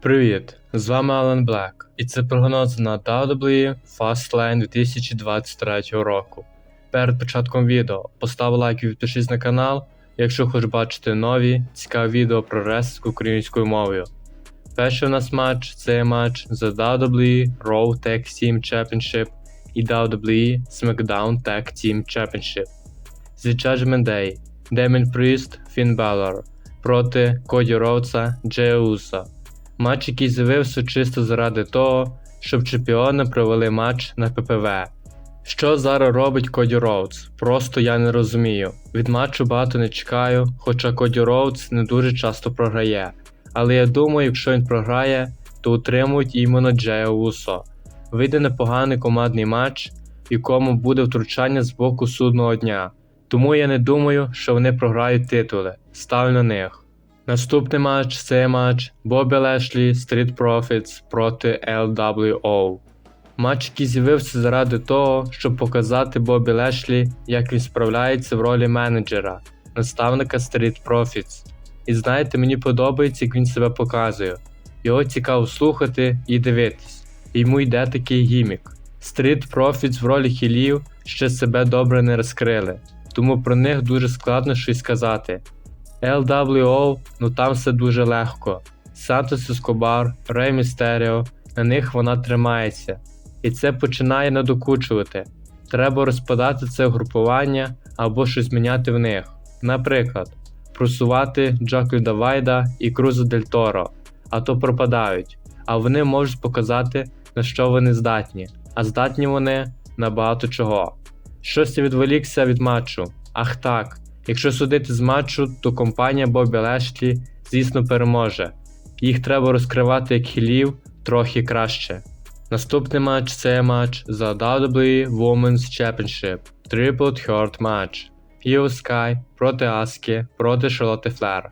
Привіт! З вами Алан Блек, і це прогноз на WWE Fastlane 2023 року. Перед початком відео постав лайк і підпишись на канал, якщо хочеш бачити нові цікаві відео про рестлинг українською мовою. Перший у нас матч це матч за WWE Raw Tag Team Championship і WWE SmackDown Tag Team Championship. The Judgment Day Демін Пріст Фін Балор проти Коді Роудса Джея Уса. Матч, який з'явився чисто заради того, щоб чемпіони провели матч на ППВ. Що зараз робить Коді Роудс? Просто я не розумію. Від матчу багато не чекаю, хоча Коді Роудс не дуже часто програє. Але я думаю, якщо він програє, то утримують іменно Джея Усо. Вийде непоганий командний матч, в якому буде втручання з боку судного дня. Тому я не думаю, що вони програють титули. Ставлю на них. Наступний матч це матч Бобі Лешлі Street Profits проти LWO. Матч, який з'явився заради того, щоб показати Бобі Лешлі, як він справляється в ролі менеджера, наставника Street Profits. І знаєте, мені подобається, як він себе показує. Його цікаво слухати і дивитись. Йому йде такий гімік. Street Profits в ролі хілів ще себе добре не розкрили, тому про них дуже складно щось сказати. LWO, ну там все дуже легко. Сантос Ескобар, Рей Містеріо, на них вона тримається. І це починає надокучувати. Треба розпадати це угрупування або щось міняти в них. Наприклад, просувати Джаку Давайда і Крузо Дель Торо, а то пропадають, а вони можуть показати, на що вони здатні, а здатні вони на багато чого. Щось я відволікся від матчу. Ах так, якщо судити з матчу, то компанія Бобі Лешлі, звісно, переможе. Їх треба розкривати як хілів трохи краще. Наступний матч це матч за WWE Women's Championship Triple Threat матч. Io Sky проти Аски проти Шарлотти Флер.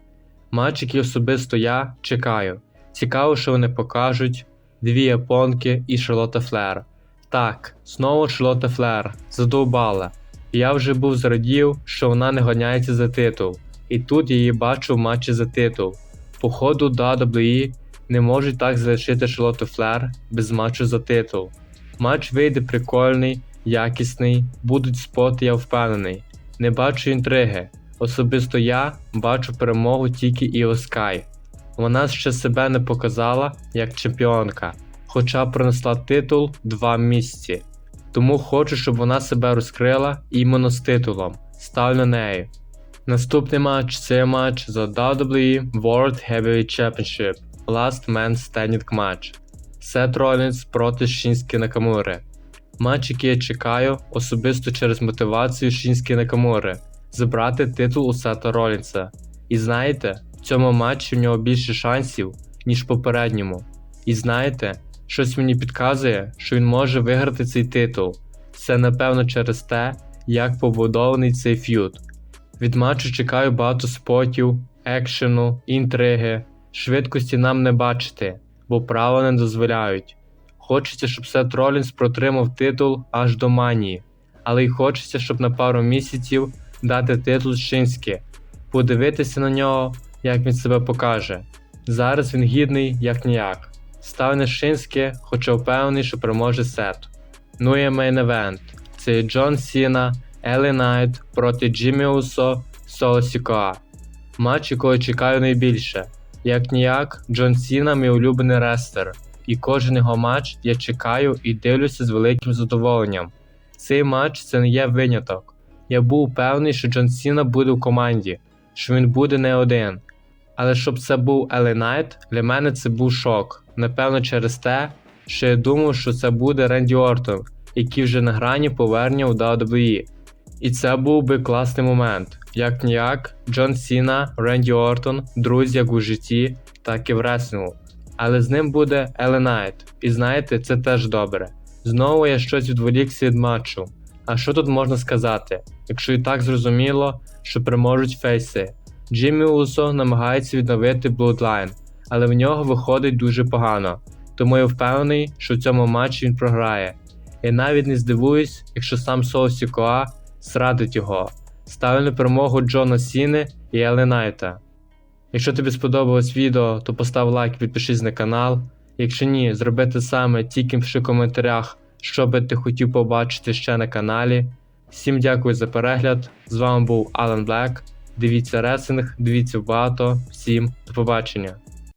Матч, який особисто я чекаю. Цікаво, що вони покажуть дві японки і Шарлотта Флер. Так, знову Шарлотта Флер задовбала. Я вже був зрадів, що вона не гоняється за титул, і тут її бачу в матчі за титул. По ходу WWE не можуть так залишити Шарлотту Флер без матчу за титул. Матч вийде прикольний, якісний, будуть споти, я впевнений. Не бачу інтриги. Особисто я бачу перемогу тільки Іо Скай. Вона ще себе не показала як чемпіонка, хоча принесла титул два місяці. Тому хочу, щоб вона себе розкрила іменно з титулом. Ставлю на неї. Наступний матч це матч за WWE World Heavyweight Championship Last Man Standing Match. Сет Ролінс проти Шінські Накамури. Матч, який я чекаю, особисто через мотивацію Шінські Накамури забрати титул у Сета Ролінса. І знаєте, в цьому матчі в нього більше шансів, ніж в попередньому. І знаєте, щось мені підказує, що він може виграти цей титул. Це напевно через те, як побудований цей ф'юд. Від матчу чекаю багато спотів, екшену, інтриги, швидкості нам не бачити, бо правила не дозволяють. Хочеться, щоб Сет Ролінс протримав титул аж до манії, але й хочеться, щоб на пару місяців дати титул Шинськи, подивитися на нього, як він себе покаже. Зараз він гідний як ніяк. Став на Шинське, хоча впевнений, що переможе Сет. Ну і мейн евент. Це Джон Сіна, Елі Найт проти Джиммі Усо, Соло Сікоа. Матч, якого чекаю найбільше. Як ніяк, Джон Сіна мій улюблений рестер, і кожен його матч я чекаю і дивлюся з великим задоволенням. Цей матч це не є виняток. Я був певний, що Джон Сіна буде в команді, що він буде не один. Але щоб це був Елі Найт, для мене це був шок. Напевно, через те, що я думав, що це буде Ренді Ортон, який вже на грані повернення у WWE. І це був би класний момент. Як ніяк, Джон Сіна, Ренді Ортон, друзі як у житті, так і в реслінгу. Але з ним буде Еле Найт. І знаєте, це теж добре. Знову я щось відволікся від матчу. А що тут можна сказати, якщо і так зрозуміло, що переможуть фейси? Джиммі Усо намагається відновити Bloodline, але в нього виходить дуже погано. Тому я впевнений, що в цьому матчі він програє. Я навіть не здивуюсь, якщо сам Сол Сікоа зрадить його. Ставлю на перемогу Джона Сіни і Еле Найта. Якщо тобі сподобалось відео, то постав лайк, підпишись на канал. Якщо ні, зроби те саме, тільки в коментарях, що би ти хотів побачити ще на каналі. Всім дякую за перегляд. З вами був Алан Блек. Дивіться ресинг, дивіться багато. Всім до побачення.